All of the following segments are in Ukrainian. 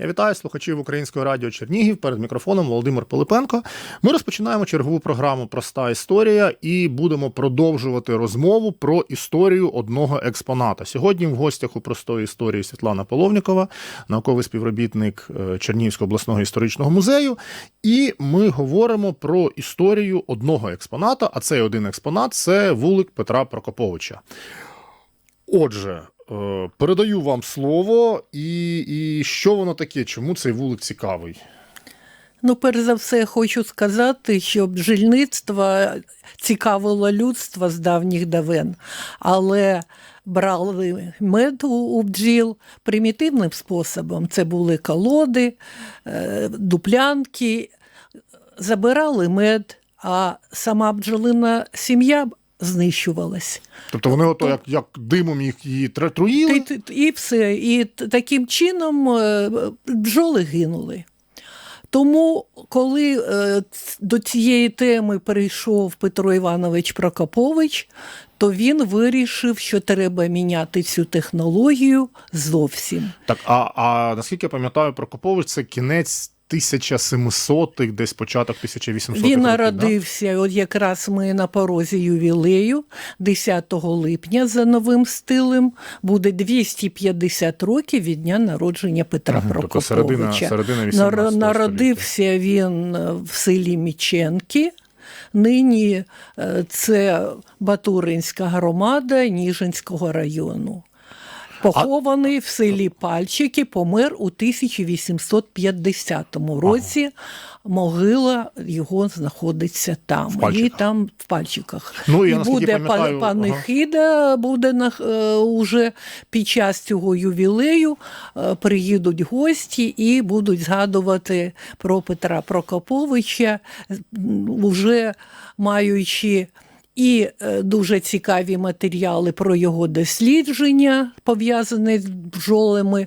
Я вітаю слухачів Українського радіо Чернігів перед мікрофоном Володимир Пилипенко. Ми розпочинаємо чергову програму Проста історія і будемо продовжувати розмову про історію одного експоната. Сьогодні в гостях у простої історії Світлана Половнікова, науковий співробітник е, Чернігівського обласного історичного музею. І ми говоримо про історію одного експоната. А цей один експонат це вулик Петра Прокоповича. Отже, передаю вам слово, і, і що воно таке? Чому цей вулик цікавий? Ну, перш за все, хочу сказати, що бджільництво цікавило людство з давніх давен, але брали мед у- у бджіл примітивним способом. Це були колоди, е, дуплянки, забирали мед, а сама бджолина сім'я знищувалась. Тобто вони ото як, як димом їх її тр- труїли? І, і, і все. І таким чином е, бджоли гинули. Тому, коли е, до цієї теми прийшов Петро Іванович Прокопович, то він вирішив, що треба міняти цю технологію зовсім. Так, а, а наскільки я пам'ятаю, Прокопович це кінець 1700-х, десь початок 1800-х Він років, народився, от якраз ми на порозі ювілею, 10 липня за новим стилем. Буде 250 років від дня народження Петра тобто Прокоповича. середина- середина 18 Нар- століття. Народився він в селі Міченки. Нині е, це Батуринська громада Ніжинського району. Похований в селі Пальчики, помер у 1850 році. Могила його знаходиться там. і там в пальчиках. Ну, я і буде пам'ятаю, пан- панихида, буде на, е, уже під час цього ювілею. е, приїдуть гості і будуть згадувати про Петра Прокоповича, уже маючи. І е, дуже цікаві матеріали про його дослідження, пов'язані з бджолами,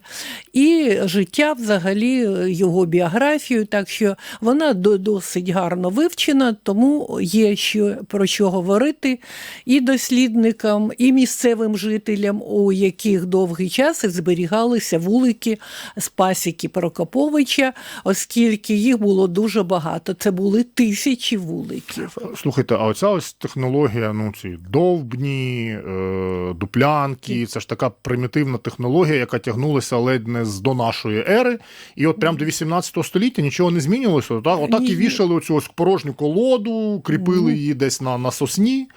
і життя, взагалі, е, його біографію. Так що вона досить гарно вивчена, тому є що про що говорити і дослідникам, і місцевим жителям, у яких довгий час зберігалися вулики з пасіки Прокоповича, оскільки їх було дуже багато. Це були тисячі вуликів. Слухайте, а оця ось технологія, ну ці довбні, е, дуплянки, це ж така примітивна технологія, яка тягнулася ледь не з до нашої ери. І от прямо до 18 століття нічого не змінювалося. Так, отак і вішали оцю ось порожню колоду, кріпили її десь на, на сосні,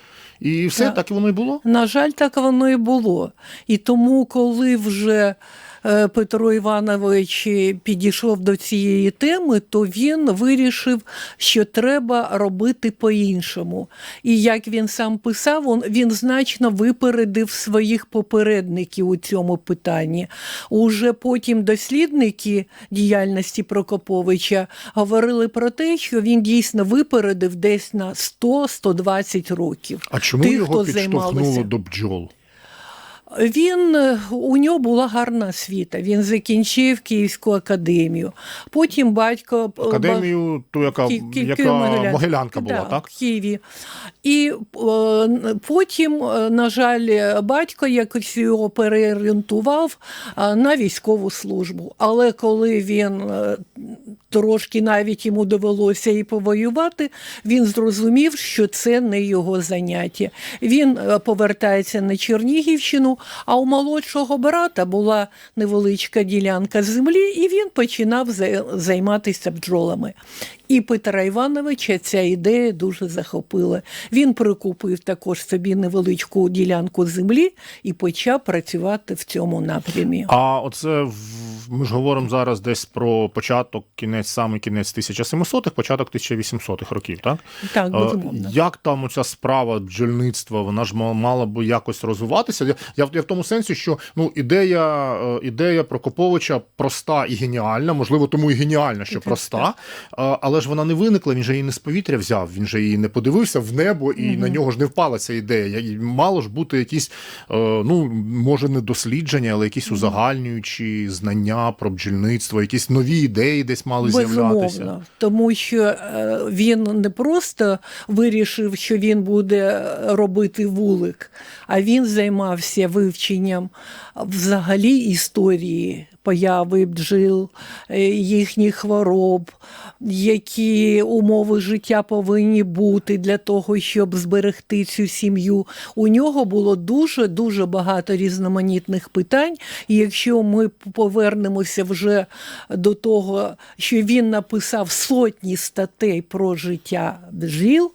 і все, Так. так і воно і було. На жаль, так воно і було. І тому, коли вже Петро Іванович підійшов до цієї теми, то він вирішив, що треба робити по-іншому. І як він сам писав, він значно випередив своїх попередників у цьому питанні. Уже потім дослідники діяльності Прокоповича говорили про те, що він дійсно випередив десь на 100-120 років. А чому Тих, його хто підштовхнуло займалися. до бджол? Він е, у нього була гарна освіта. Він закінчив Київську академію. Потім батько е, Академію, ту, яка, Ки- Ки- яка Києво-Могилянська. Могилянка була, Да, так? В Києві. І е, потім, на жаль, батько якось його переорієнтував на військову службу. Але коли він трошки навіть йому довелося і повоювати, він зрозумів, що це не його заняття. Він повертається на Чернігівщину, а у молодшого брата була невеличка ділянка землі, і він починав за- займатися бджолами. І Петра Івановича ця ідея дуже захопила. Він прикупив також собі невеличку ділянку землі і почав працювати в цьому напрямі. А оце ми ж говоримо зараз десь про початок, кінець, саме кінець 1700-х, початок 1800-х років, так? Так, Е, безумовно. Як там оця справа бджільництва, вона ж ма- мала би якось розвиватися? Я, я, в- я в тому сенсі, що ну, ідея, е, ідея Прокоповича проста і геніальна, можливо, тому і геніальна, що Так, проста, е, але ж вона не виникла, він же її не з повітря взяв, він же її не подивився в небо, і на нього ж не впала ця ідея. Мало ж бути якісь, е, ну, може, не дослідження, але якісь узагальнюючі знання про бджільництво, якісь нові ідеї десь мали з'являтися. Тому що е, він не просто вирішив, що він буде робити вулик, а він займався вивченням взагалі історії появи бджіл, е, їхніх хвороб, які умови життя повинні бути для того, щоб зберегти цю сім'ю. У нього було дуже дуже багато різноманітних питань. І якщо ми повернемося вже до того, що він написав сотні статей про життя бджіл,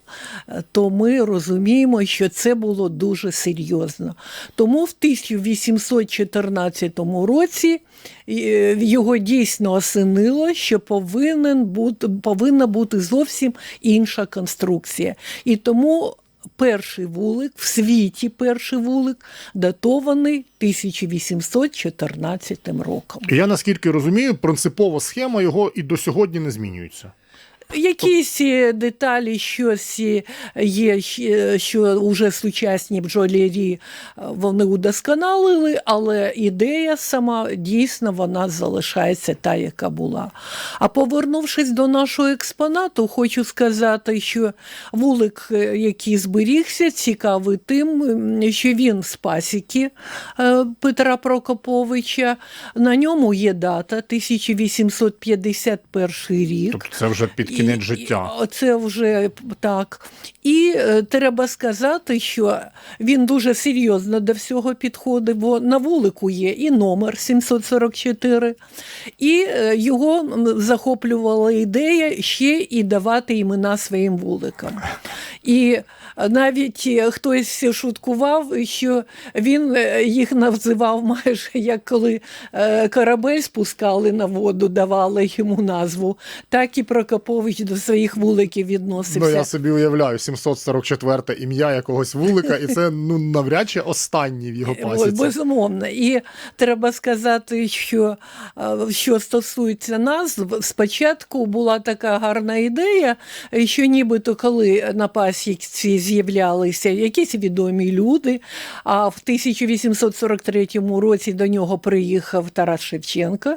е, то ми розуміємо, що це було дуже серйозно. Тому в 1814 році його дійсно осенило, що повинен бути, повинна бути зовсім інша конструкція. І тому перший вулик, в світі перший вулик, датований 1814 роком. Я наскільки розумію, принципова схема його і до сьогодні не змінюється. Якісь е, деталі, щось е, є, що вже сучасні бджолярі е, вони удосконалили, але ідея сама дійсно вона залишається та, яка була. А повернувшись до нашого експонату, хочу сказати, що вулик, е, який зберігся, цікавий тим, що він з пасіки е, Петра Прокоповича. На ньому є дата 1851 рік. Тобто це вже під кінець життя. І, це вже так. І е, треба сказати, що він дуже серйозно до всього підходив, бо на вулику є і номер 744, і е, його захоплювала ідея ще і давати імена своїм вуликам. І навіть е, хтось шуткував, що він е, їх називав майже як коли е, корабель спускали на воду, давали йому назву, так і Прокопович до своїх вуликів відносився. Ну, я собі уявляю, 744 ім'я якогось вулика, і це ну навряд чи останній в його Ой, пасіці. безумовно. І треба сказати, що що стосується назв, спочатку була така гарна ідея, що нібито коли на пасіці з'являлися якісь відомі люди, а в 1843 році до нього приїхав Тарас Шевченко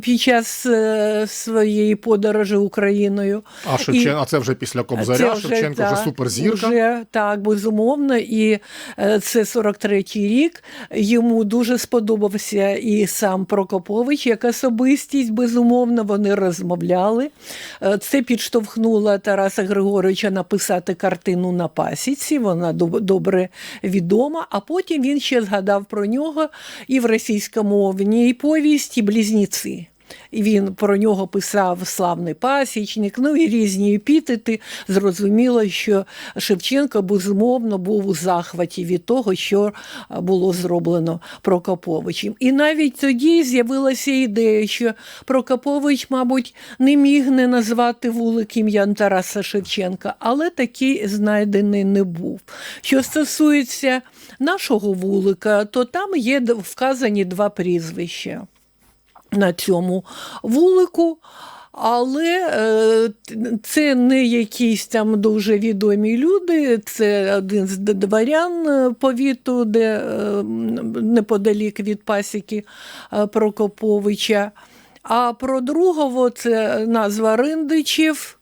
під час е, своєї подорожі Україною. А Шевчен... а це вже після Кобзаря, Шевченко вже так, суперзірка. Вже, так, безумовно. І е, це 43-й рік. Йому дуже сподобався і сам Прокопович, як особистість, безумовно, вони розмовляли. Е, Це підштовхнуло Тараса Григоровича написати картину на пасіці. Вона добре відома. А потім він ще згадав про нього і в російськомовній повісті Близніці. І він про нього писав славний пасічник, ну і різні епітети. Зрозуміло, що Шевченко безумовно був у захваті від того, що було зроблено Прокоповичем. І навіть тоді з'явилася ідея, що Прокопович, мабуть, не міг не назвати вулик ім'ям Тараса Шевченка, але такий знайдений не був. Що стосується нашого вулика, то там є вказані два прізвища на цьому вулику. Але е, це не якісь там дуже відомі люди, це один з дворян е, повіту, де е, неподалік від пасіки Прокоповича. А про другого це назва Риндичів.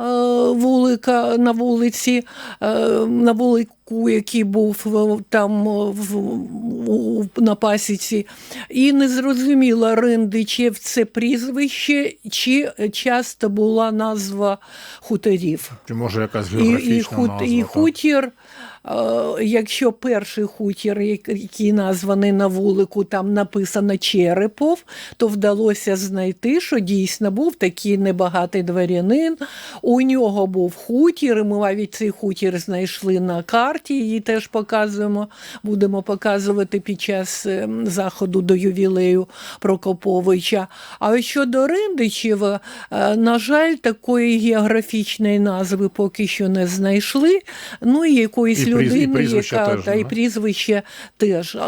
Е, Вулика на вулиці, е, на вулику, який був е, там в, на пасіці, і не зрозуміла Риндичів це прізвище, чи часто була назва хуторів. Чи може якась географічна і, і, назва? і хутір, якщо перший хутір, який названий на вулику, там написано Черепов, то вдалося знайти, що дійсно був такий небагатий дворянин. У нього був хутір, і ми навіть цей хутір знайшли на карті, її теж показуємо, будемо показувати під час ем, заходу до ювілею Прокоповича. А щодо Риндичів, е, на жаль, такої географічної назви поки що не знайшли. Ну і якоїсь Пріз- і людини, яка теж, та й прізвище теж.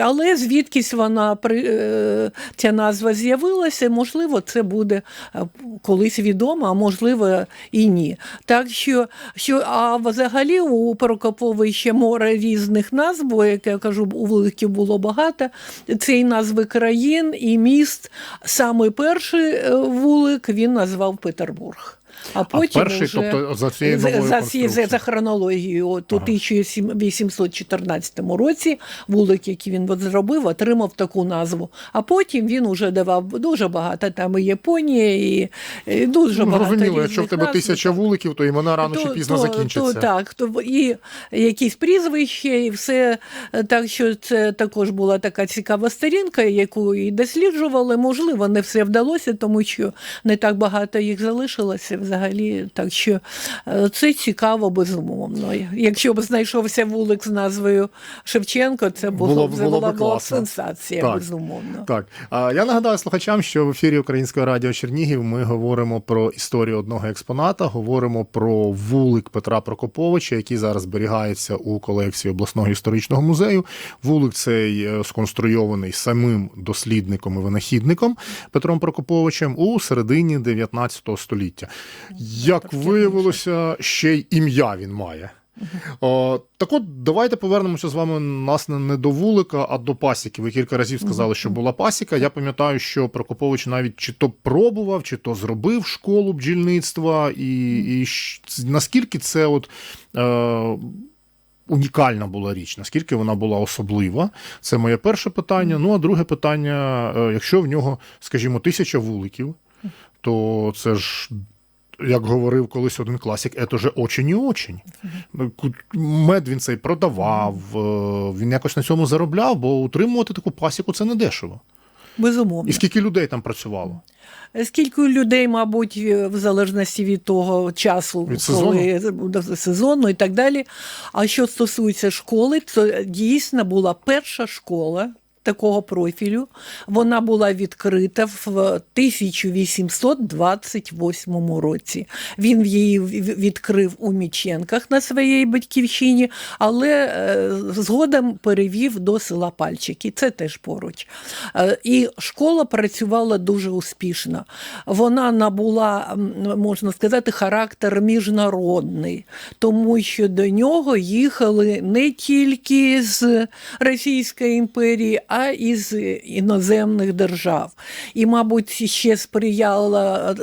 Але звідкись вона при е, ця назва з'явилася, можливо, це буде е, колись відомо, а можливо і ні. Так що, що а взагалі у Прокоповича море різних назв, бо, як я кажу, у великих було багато. Це і назви країн, і міст. Саме перший е, вулик він назвав Петербург. А потім перший, уже, тобто, за цією за, новою за, за, за хронологією, от у 1814 році вулик, який він зробив, отримав таку назву. А потім він уже давав дуже багато там і Японія, і, і дуже Ну, багато зрозуміло, якщо в тебе тисяча вуликів, то імена рано чи пізно закінчаться. То, так, то, і якісь прізвища, і все. Так що це також була така цікава сторінка, яку і досліджували. Можливо, не все вдалося, тому що не так багато їх залишилося взагалі. Так що е, це цікаво, безумовно. Якщо б знайшовся вулик з назвою Шевченко, це було, Було б це було б була була б класно. сенсація, Так. безумовно. Так, а я нагадаю слухачам, що в ефірі Українського радіо Чернігів ми говоримо про історію одного експоната, говоримо про вулик Петра Прокоповича, який зараз зберігається у колекції обласного історичного музею. Вулик цей е, сконструйований самим дослідником і винахідником Петром Прокоповичем у середині 19 століття. Як виявилося, ще й ім'я він має. О, так от давайте повернемося з вами власне не до вулика, а до пасіки. Ви кілька разів сказали, що була пасіка. Я пам'ятаю, що Прокопович навіть чи то пробував, чи то зробив школу бджільництва, і, і наскільки це от. Е, Унікальна була річ, наскільки вона була особлива. Це моє перше питання. Ну а друге питання: е, якщо в нього, скажімо, тисяча вуликів, то це ж як говорив колись один класик, це же очень і очень. Ну, Мед він цей продавав, е, він якось на цьому заробляв, бо утримувати таку пасіку це не дешево. Безумовно. І скільки людей там працювало? Скільки людей, мабуть, в залежності від того часу, Від коли сезону і так далі. А що стосується школи, то дійсно була перша школа. Такого профілю вона була відкрита в 1828 році. Він її відкрив у Міченках на своїй батьківщині, але е, згодом перевів до села Пальчики. Це теж поруч. Е, І школа працювала дуже успішно. Вона набула, можна сказати, характер міжнародний, тому що до нього їхали не тільки з Російської імперії, а і з іноземних держав. І, мабуть, ще сприяла е,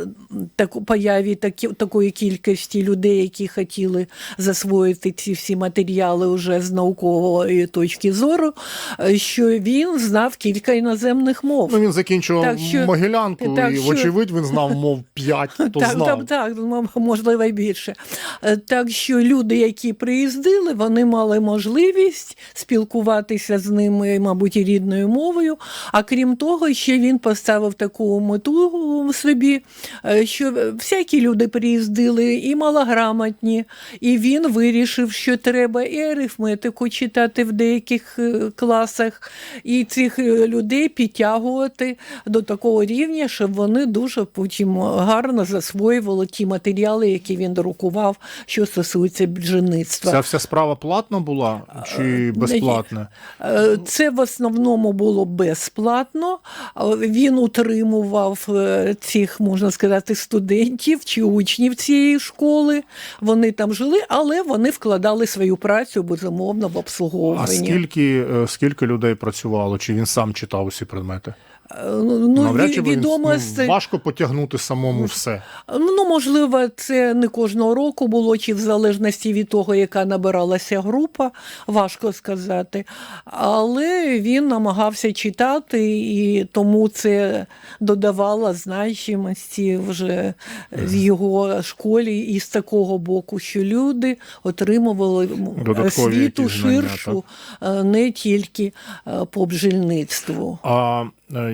таку появі такі, такої кількості людей, які хотіли засвоїти ці всі матеріали вже з наукової точки зору, е, що він знав кілька іноземних мов. Ну, він закінчував Так що- Могилянку, так і, що- вочевидь, він знав мов п'ять, то так, знав. так, так, можливо, і більше. Е, Так що люди, які приїздили, вони мали можливість спілкуватися з ними, мабуть, і рідною мовою. А крім того, ще він поставив таку мету собі, е, що всякі люди приїздили, і малограмотні, і він вирішив, що треба і арифметику читати в деяких е, класах, і цих е, людей підтягувати до такого рівня, щоб вони дуже потім гарно засвоювали ті матеріали, які він друкував, що стосується бджільництва. Ця вся справа платна була чи безплатна? Це в основному було безплатно. Він утримував е, цих, можна сказати, студентів чи учнів цієї школи. Вони там жили, але вони вкладали свою працю безумовно в А обслуговування. скільки, е, скільки людей працювало? Чи він сам читав усі предмети? Е, Ну, Навряд ві- чи він- відомо ну, важко потягнути самому все. Ну, можливо, це не кожного року було, чи в залежності від того, яка набиралася група, важко сказати. Але він намагався читати, і тому це додавало значимості вже в його школі і з такого боку, що люди отримували освіту ширшу, е, не тільки е, по бджільництву. А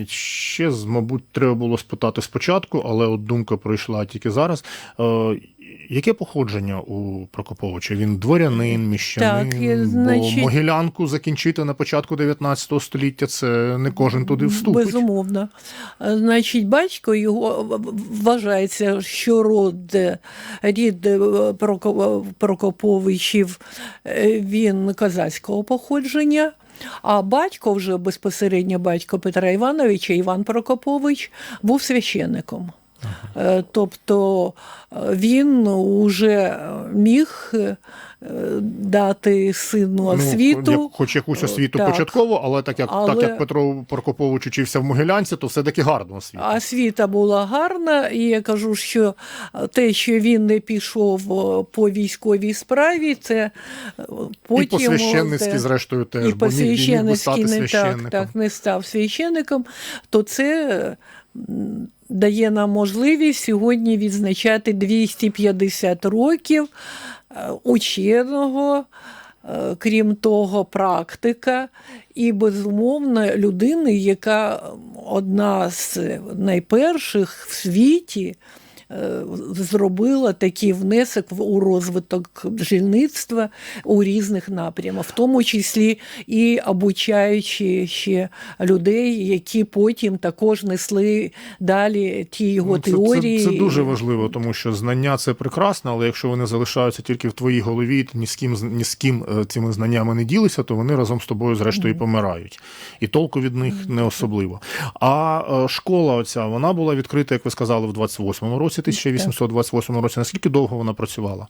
ще, з- мабуть, треба було спитати спочатку, але от думка пройшла тільки зараз. Е, Яке походження у Прокоповича? Він дворянин, міщанин, Так, є, бо Могилянку закінчити на початку 19 століття це не кожен туди вступить. Безумовно. Е, Значить, батько його вважається, що род, е, рід е, Прокоповичів е, він козацького походження. А батько, вже безпосередньо батько Петра Івановича, Іван Прокопович, був священником. Е, Тобто е, він уже міг е, дати сину освіту. Ну, як- хоч якусь освіту Так. початково, але так як, Але- так як Петро Прокопович учився в Могилянці, то все-таки гарну освіту. Освіта була гарна, і я кажу, що те, що він не пішов по військовій справі, це потім і по священницьки, те- зрештою, теж, і бо міг би стати не так, так не став священником, то це дає нам можливість сьогодні відзначати 250 років е, ученого. е, Крім того, практика і, безумовно, людини, яка одна з найперших в світі зробила такий внесок у розвиток бджільництва у різних напрямах, в тому числі і обучаючи ще людей, які потім також несли далі ті його Ну, це, теорії. Це, це дуже важливо, тому що знання це прекрасно, але якщо вони залишаються тільки в твоїй голові, ти ні з ким ні з ким е, цими знаннями не ділися, то вони разом з тобою зрештою помирають. І толку від них не особливо. А е, школа оця вона була відкрита, як ви сказали, в 28-му році, 1828 році. Наскільки довго вона працювала?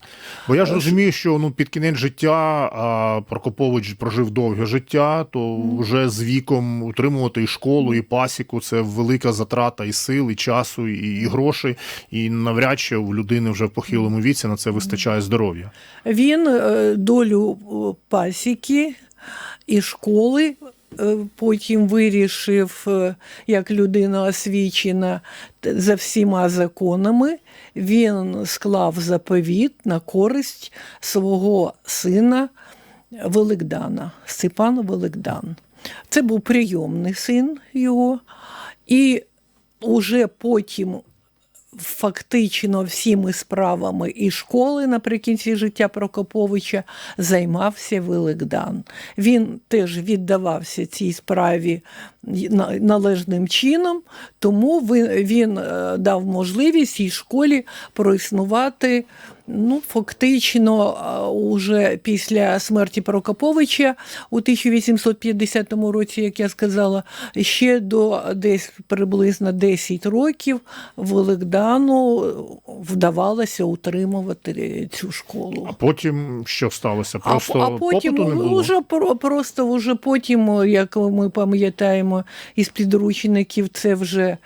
Бо Е, я ж розумію, що ну під кінець життя а Прокопович прожив довге життя, то вже з віком утримувати і школу, і пасіку це велика затрата і сил, і часу, і, і грошей. І навряд чи у людини вже в похилому віці на це вистачає здоров'я. Він е, долю е, пасіки і школи е, потім вирішив, е, як людина освічена за всіма законами. Він склав заповіт на користь свого сина Великдана, Степан Великдан. Це був прийомний син його, і уже потім фактично всіми справами і школи наприкінці життя Прокоповича займався Великдан. Він теж віддавався цій справі на- належним чином, тому він, він е, дав можливість цій школі проіснувати. Ну, фактично, уже після смерті Прокоповича у 1850 році, як я сказала, ще до десь приблизно 10 років Великдану вдавалося утримувати цю школу. А потім що сталося? Просто а потім попиту не було. уже про- просто вже потім, як ми пам'ятаємо із підручників, це вже е,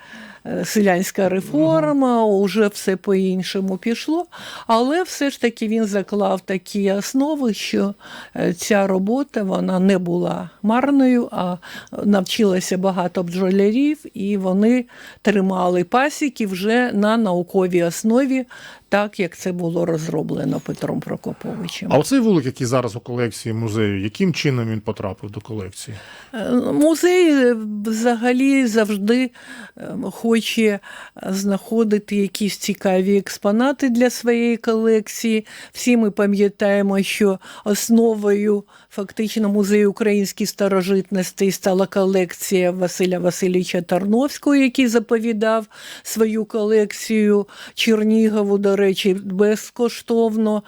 селянська реформа, уже все по-іншому пішло. Але все ж таки він заклав такі основи, що е, ця робота вона не була марною, а навчилося багато бджолярів, і вони тримали пасіки вже на науковій основі, так як це було розроблено Петром Прокоповичем. А оцей вулик, який зараз у колекції музею, яким чином він потрапив до колекції? Е, Музей е, взагалі завжди е, хоче знаходити якісь цікаві експонати для своєї колекції. Всі ми пам'ятаємо, що основою фактично музей українських старожитності стала колекція Василя Васильовича Тарновського, який заповідав свою колекцію Чернігову, до речі, безкоштовно.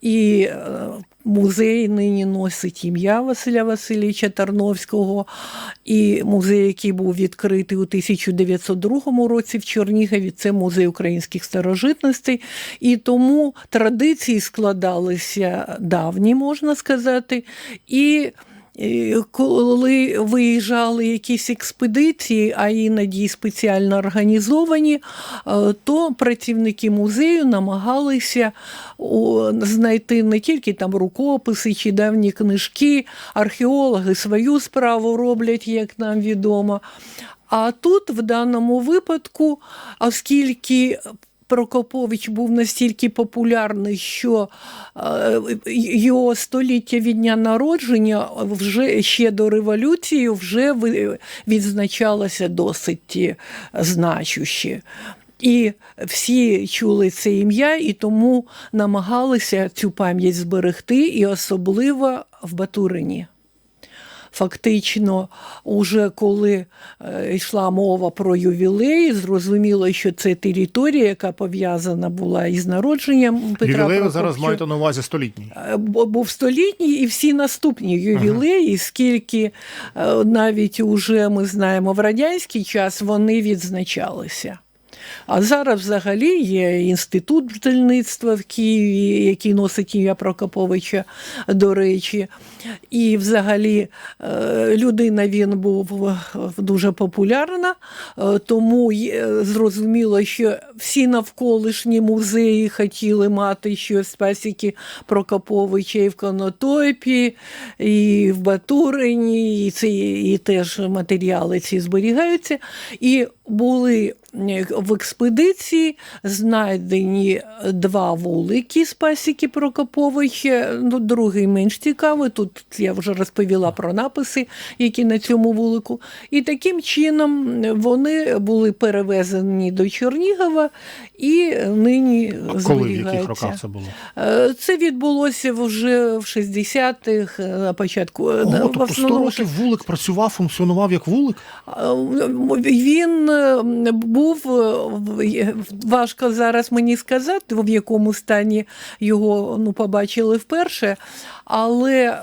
І е, Музей нині носить ім'я Василя Васильовича Тарновського, і музей, який був відкритий у 1902 році в Чернігові, це музей українських старожитностей. І тому традиції складалися давні, можна сказати. І коли виїжджали якісь експедиції, а іноді спеціально організовані, е, то працівники музею намагалися знайти не тільки там рукописи чи давні книжки, археологи свою справу роблять, як нам відомо. А тут в даному випадку, оскільки Прокопович був настільки популярний, що е, його століття від дня народження вже ще до революції вже відзначалося досить е, значуще. І всі чули це ім'я, і тому намагалися цю пам'ять зберегти, і особливо в Батурині. Фактично, уже коли е, йшла мова про ювілей, зрозуміло, що це територія, яка пов'язана була із народженням Петра Ювілей ви зараз маєте на увазі столітній. Е, був столітній і всі наступні ювілеї, скільки е, навіть уже ми знаємо в радянський час вони відзначалися. А зараз взагалі є інститут бджільництва в Києві, який носить ім'я Прокоповича, до речі. І взагалі е, людина він був е, дуже популярна, е, тому зрозуміло, що всі навколишні музеї хотіли мати щось пасіки Прокоповича і в Конотопі, і в Батурині, і, ці, і теж матеріали ці зберігаються. І були е, в експедиції знайдені два вулики з пасіки Прокоповича. Ну, другий менш цікавий. Тут я вже розповіла про написи, які на цьому вулику. І таким чином вони були перевезені до Чернігова і нині Коли в яких роках це було? Е, Це відбулося вже в 60-х, е, на початку. е, в тобто 100 років вулик працював, функціонував як вулик? Е, Він е, був е, важко зараз мені сказати, в якому стані його ну, побачили вперше. Але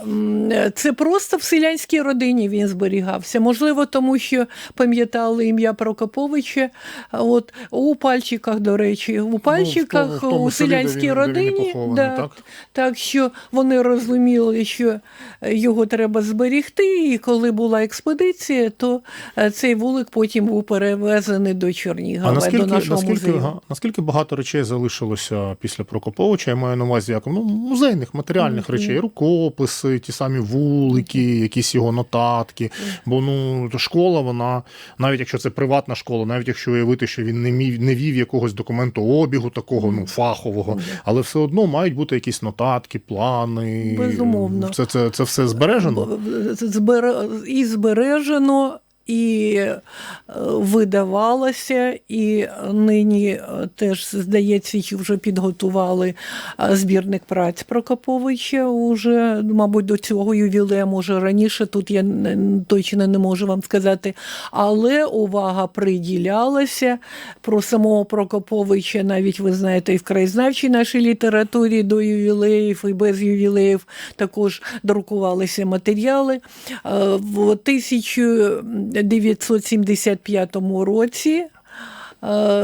це просто в селянській родині він зберігався. Можливо, тому що пам'ятали ім'я Прокоповича. От у пальчиках, до речі, у пальчиках Ну, в тому- у селянській він- де він родині. да, так? так що вони розуміли, що його треба зберегти, і коли була експедиція, то е, цей вулик потім був перевезений до Чернігова, А наскільки, до нашого наскільки, музею. наскільки багато речей залишилося після Прокоповича? Я маю на увазі як ну, музейних матеріальних речей, рукописи, ті самі вулики, якісь його нотатки. Бо ну школа, вона, навіть якщо це приватна школа, навіть якщо уявити, що він не мів не вів якогось документообігу такого ну фахового, але все одно мають бути якісь нотатки, плани. Безумовно. Це, це, це все збережено. Збере- І збережено, і е, видавалося, і нині е, теж, здається, що вже підготували збірник праць Прокоповича. Уже, мабуть, до цього ювілея, може раніше, тут я точно не можу вам сказати. Але увага приділялася про самого Прокоповича, навіть ви знаєте, і в краєзнавчій нашій літературі до ювілеїв і без ювілеїв також друкувалися матеріали. Е, В 1975 році. е,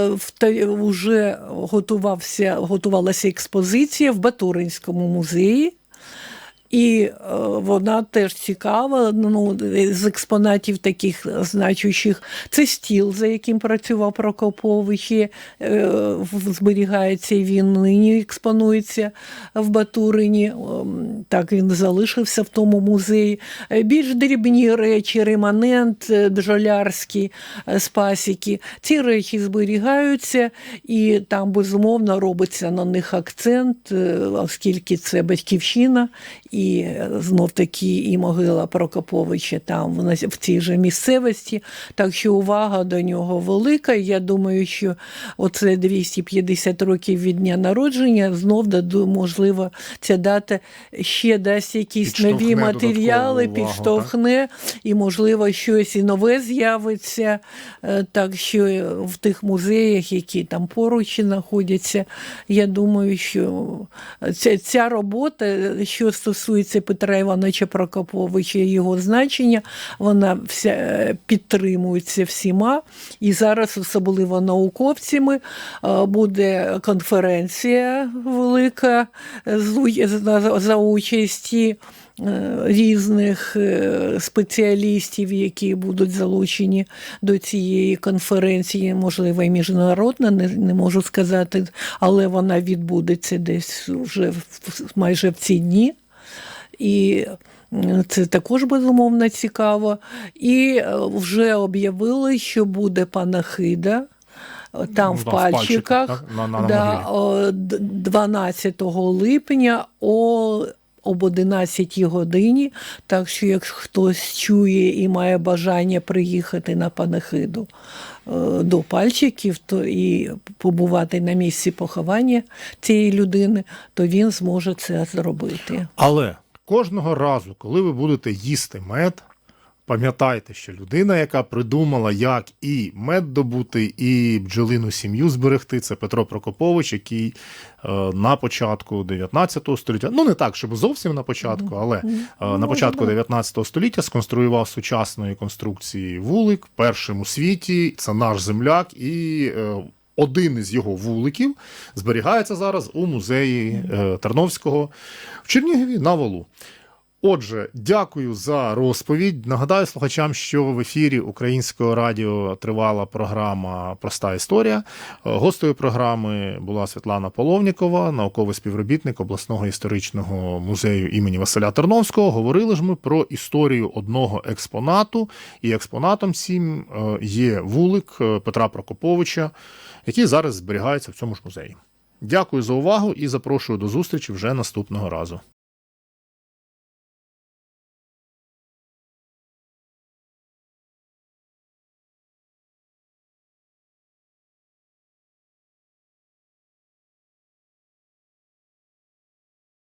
в та- Вже готувався, готувалася експозиція в Батуринському музеї. І е, вона теж цікава. Ну, з експонатів таких значущих. Це стіл, за яким працював Прокопович. і, е, зберігається він нині експонується в Батурині. Ем, Так він залишився в тому музеї. Е, Більш дрібні речі, реманент е, бджолярський е, з пасіки. Ці речі зберігаються, і там безумовно робиться на них акцент, е, оскільки це батьківщина, і знов таки і могила Прокоповича там в цій же місцевості. Так що увага до нього велика. Я думаю, що оце 250 років від дня народження знов даду, можливо, ця дата ще дасть якісь нові матеріали, увагу, так? підштовхне, і, можливо, щось і нове з'явиться. Е, Так що в тих музеях, які там поруч знаходяться, я думаю, що ця, ця робота, що стосується Петра Івановича Прокоповича і його значення, вона вся е, підтримується всіма. І зараз, особливо науковцями, е, буде конференція велика е, за, участі різних спеціалістів, які будуть залучені до цієї конференції, можливо, і міжнародна, не, не можу сказати, але вона відбудеться десь вже в- майже в ці дні. І це також безумовно цікаво. І е, вже об'явили, що буде панахида. е, Там Ну, в да, в пальчиках, пальчиках. На- на- да, могилі. 12 липня о об 11 годині. Так що, якщо хтось чує і має бажання приїхати на панахиду е, до пальчиків, то і побувати на місці поховання цієї людини, то він зможе це зробити. Але кожного разу, коли ви будете їсти мед, пам'ятайте, що людина, яка придумала, як і мед добути, і бджолину сім'ю зберегти, це Петро Прокопович, який е, на початку 19 століття, ну не так, щоб зовсім на початку, але е, на початку 19 століття сконструював сучасної конструкції вулик, першим у світі. Це наш земляк і. е, один із його вуликів зберігається зараз у музеї е, Тарновського в Чернігові на Волу. Отже, дякую за розповідь. Нагадаю слухачам, що в ефірі Українського радіо тривала програма Проста історія. Е, Гостею програми була Світлана Половнікова, науковий співробітник обласного історичного музею імені Василя Терновського. Говорили ж ми про історію одного експонату, і експонатом цим е, є вулик е, Петра Прокоповича, який зараз зберігається в цьому ж музеї. Дякую за увагу і запрошую до зустрічі вже наступного разу.